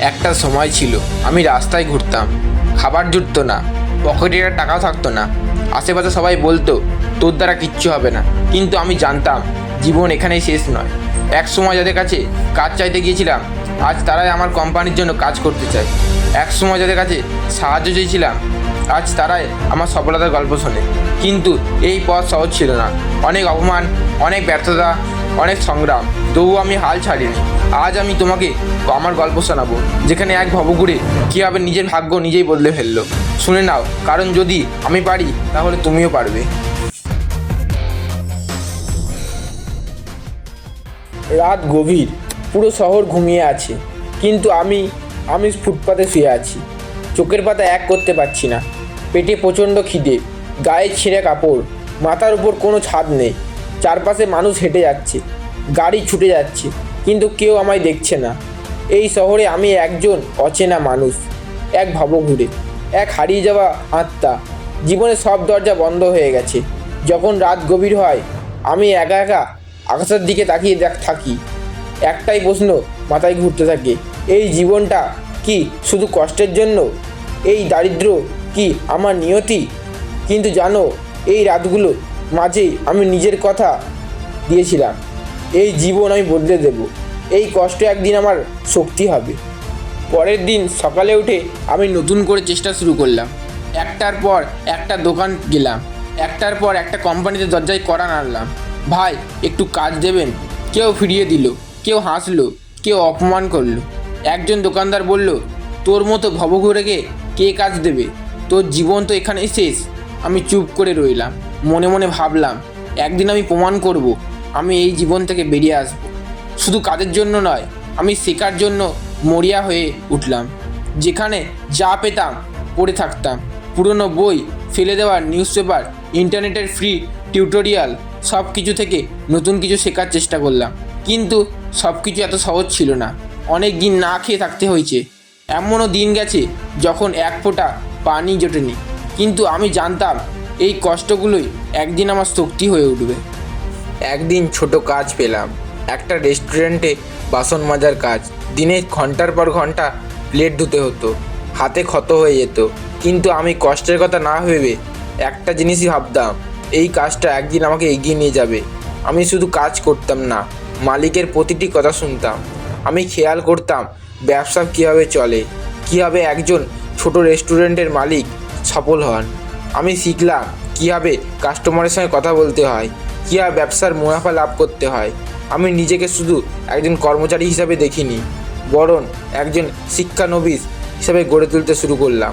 একটা সময় ছিল, আমি রাস্তায় ঘুরতাম। খাবার জুটতো না, পকেটে একটা টাকাও থাকতো না। আশেপাশে সবাই বলতো, তোর দ্বারা কিচ্ছু হবে না। কিন্তু আমি জানতাম, জীবন এখানেই শেষ নয়। এক সময় যাদের কাছে কাজ চাইতে গিয়েছিলাম, আজ তারাই আমার কোম্পানির জন্য কাজ করতে চায়। এক সময় যাদের কাছে সাহায্য চেয়েছিলাম, আজ তারাই আমার সফলতার গল্প শোনে। কিন্তু এই পথ সহজ ছিল না। অনেক অপমান, অনেক ব্যর্থতা অনেক সংগ্রাম তবু আমি হাল ছাড়িনি। আজ আমি তোমাকে আমার গল্প শোনাবো, যেখানে এক ভবঘুরে কীভাবে নিজের ভাগ্য নিজেই বদলে ফেলল। শুনে নাও, কারণ যদি আমি পারি, তাহলে তুমিও পারবে। রাত গভীর, পুরো শহর ঘুমিয়ে আছে। কিন্তু আমি আমি ফুটপাতে শুয়ে আছি। চোখের পাতা এক করতে পারছি না। পেটে প্রচণ্ড খিদে, গায়ে ছিঁড়ে কাপড়, মাথার উপর কোনো ছাদ নেই। চারপাশে মানুষ হেঁটে যাচ্ছে, গাড়ি ছুটে যাচ্ছে, কিন্তু কেউ আমায় দেখছে না। এই শহরে আমি একজন অচেনা মানুষ, এক ভবঘুরে, এক হারিয়ে যাওয়া আত্মা। জীবনের সব দরজা বন্ধ হয়ে গেছে। যখন রাত গভীর হয়, আমি একা একা আকাশের দিকে তাকিয়ে দেখ, থাকি। একটাই প্রশ্ন মাথায় ঘুরতে থাকে, এই জীবনটা কি শুধু কষ্টের জন্য? এই দারিদ্র কি আমার নিয়তি? কিন্তু জানো, এই রাতগুলো মাঝেই আমি নিজের কথা দিয়েছিলাম। এই জীবন আমি বদলে দেব। এই কষ্ট একদিন আমার শক্তি হবে। পরের দিন সকালে উঠে আমি নতুন করে চেষ্টা শুরু করলাম। একটার পর একটা দোকান গেলাম। একটার পর একটা কোম্পানিতে দরজায় করা নাড়লাম। ভাই, একটু কাজ দেবেন? কেউ ফিরিয়ে দিল, কেউ হাসলো, কেউ অপমান করল। একজন দোকানদার বলল, তোর মতো ভবঘুরেকে কে কাজ দেবে? তোর জীবন তো এখানেই শেষ। আমি চুপ করে রইলাম। মনে মনে ভাবলাম, একদিন আমি প্রমাণ করব, আমি এই জীবন থেকে বেরিয়ে আসব। শুধু কাজের জন্য নয়, আমি শেখার জন্য মরিয়া হয়ে উঠলাম, যেখানে যা পেতাম পড়ে থাকতাম। পুরনো বই, ফেলে দেওয়ার নিউজ পেপার ইন্টারনেটের ফ্রি টিউটোরিয়াল সব কিছু থেকে নতুন কিছু শেখার চেষ্টা করলাম। কিন্তু সব কিছু এত সহজ ছিল না, অনেক দিন না খেয়ে থাকতে হয়েছে। এমনও দিন গেছে যখন এক ফোঁটা পানি জোটেনি। কিন্তু আমি জানতাম এই কষ্টগুলোই একদিন আমার শক্তি হয়ে উঠবে। একদিন ছোট কাজ পেলাম। একটা রেস্টুরেন্টে বাসন মাজার কাজ। দিনে ঘণ্টার পর ঘণ্টা প্লেট ধুতে হতো। হাতে ক্ষত হয়ে যেত। কিন্তু আমি কষ্টের কথা না ভেবে একটা জিনিসই ভাবতাম, এই কাজটা একদিন আমাকে এগিয়ে নিয়ে যাবে। আমি শুধু কাজ করতাম না, মালিকের প্রতিটি কথা শুনতাম। আমি খেয়াল করতাম ব্যবসা কীভাবে চলে, কীভাবে একজন ছোট রেস্টুরেন্টের মালিক সফল হন। আমি শিখলাম কীভাবে কাস্টমারের সঙ্গে কথা বলতে হয়, কীভাবে ব্যবসার মুনাফা লাভ করতে হয়। আমি নিজেকে শুধু একজন কর্মচারী হিসাবে দেখিনি, বরং একজন শিক্ষানবিশ হিসাবে গড়ে তুলতে শুরু করলাম।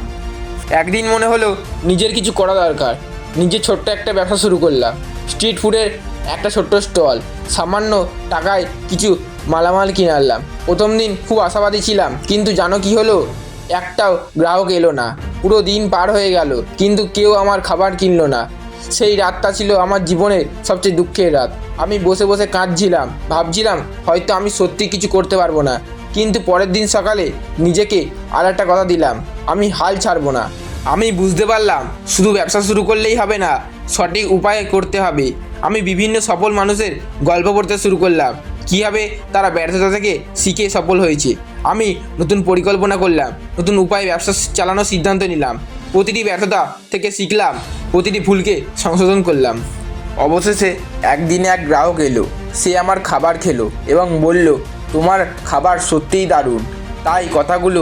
একদিন মনে হলো নিজের কিছু করা দরকার, নিজে ছোট্ট একটা ব্যবসা শুরু করলাম। স্ট্রিট ফুডের একটা ছোট্ট স্টল, সামান্য টাকায় কিছু মালামাল কিনে আনলাম। প্রথম দিন খুব আশাবাদী ছিলাম, কিন্তু জানো কি হলো? একটাও গ্রাহক এলো না। পুরো দিন পার হয়ে গেল, কিন্তু কেউ আমার খাবার কিনলো না। সেই রাতটা ছিল আমার জীবনের সবচেয়ে দুঃখের রাত। আমি বসে বসে কাঁদছিলাম, ভাবছিলাম হয়তো আমি সত্যি কিছু করতে পারব না। কিন্তু পরের দিন সকালে নিজেকে আর একটা কথা দিলাম, আমি হাল ছাড়বো না। আমি বুঝতে পারলাম, শুধু ব্যবসা শুরু করলেই হবে না, সঠিক উপায়ে করতে হবে। আমি বিভিন্ন সফল মানুষের গল্প পড়তে শুরু করলাম। কীভাবে তারা ব্যর্থতা থেকে শিখে সফল হয়েছে? আমি নতুন পরিকল্পনা করলাম, নতুন উপায়ে ব্যবসা চালানোর সিদ্ধান্ত নিলাম, প্রতিটি ব্যর্থতা থেকে শিখলাম, প্রতিটি ভুলকে সংশোধন করলাম। অবশেষে একদিনে এক গ্রাহক এলো, সে আমার খাবার খেলো এবং বলল, তোমার খাবার সত্যিই দারুণ। তাই কথাগুলো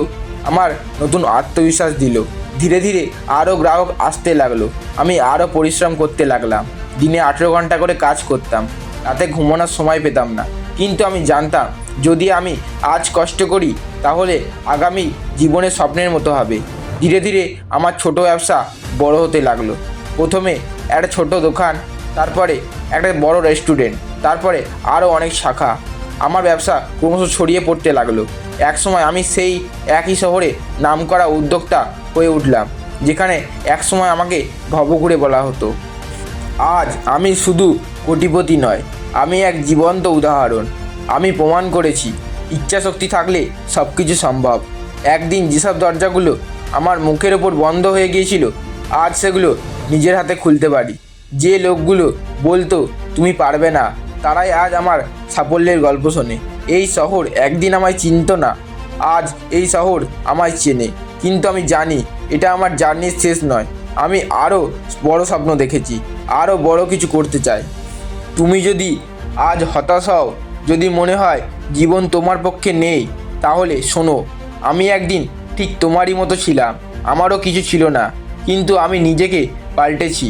আমার নতুন আত্মবিশ্বাস দিল। ধীরে ধীরে আরও গ্রাহক আসতে লাগল, আমি আরও পরিশ্রম করতে লাগলাম। দিনে আঠেরো ঘণ্টা করে কাজ করতাম, রাতে ঘুমানোর সময় পেতাম না। কিন্তু আমি জানতাম, যদি আমি আজ কষ্ট করি, তাহলে আগামী জীবনে স্বপ্নের মতো হবে। ধীরে ধীরে আমার ছোট ব্যবসা বড় হতে লাগল। প্রথমে একটা ছোট দোকান, তারপরে একটা বড় রেস্টুরেন্ট, তারপরে আরও অনেক শাখা। আমার ব্যবসা ক্রমশ ছড়িয়ে পড়তে লাগল। একসময় আমি সেই একই শহরে নামকরা উদ্যোক্তা হয়ে উঠলাম, যেখানে একসময় আমাকে ভবঘুরে বলা হতো। আজ আমি শুধু কোটিপতি নয় আমি এক জীবন্ত উদাহরণ। আমি প্রমাণ করেছি, ইচ্ছাশক্তি থাকলে সব কিছু সম্ভব। একদিন যেসব দরজাগুলো আমার মুখের ওপর বন্ধ হয়ে গিয়েছিল, আজ সেগুলো নিজের হাতে খুলতে পারি। যে লোকগুলো বলতো, তুমি পারবে না তারাই আজ আমার সাফল্যের গল্প শোনে। এই শহর একদিন আমায় চিনত না, আজ এই শহর আমায় চেনে। কিন্তু আমি জানি, এটা আমার জার্নির শেষ নয়। আমি আরও বড় স্বপ্ন দেখেছি, আরও বড় কিছু করতে চাই। তুমি যদি আজ হতাশ হও, যদি মনে হয় জীবন তোমার পক্ষে নেই, তাহলে শোনো, আমি একদিন ঠিক তোমারই মতো ছিলাম, আমারও কিছু ছিল না, কিন্তু আমি নিজেকে পাল্টেছি,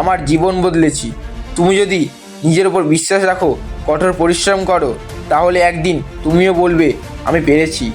আমার জীবন বদলেছি। তুমি যদি নিজের ওপর বিশ্বাস রাখো, কঠোর পরিশ্রম করো, তাহলে একদিন তুমিও বলবে, আমি পেরেছি।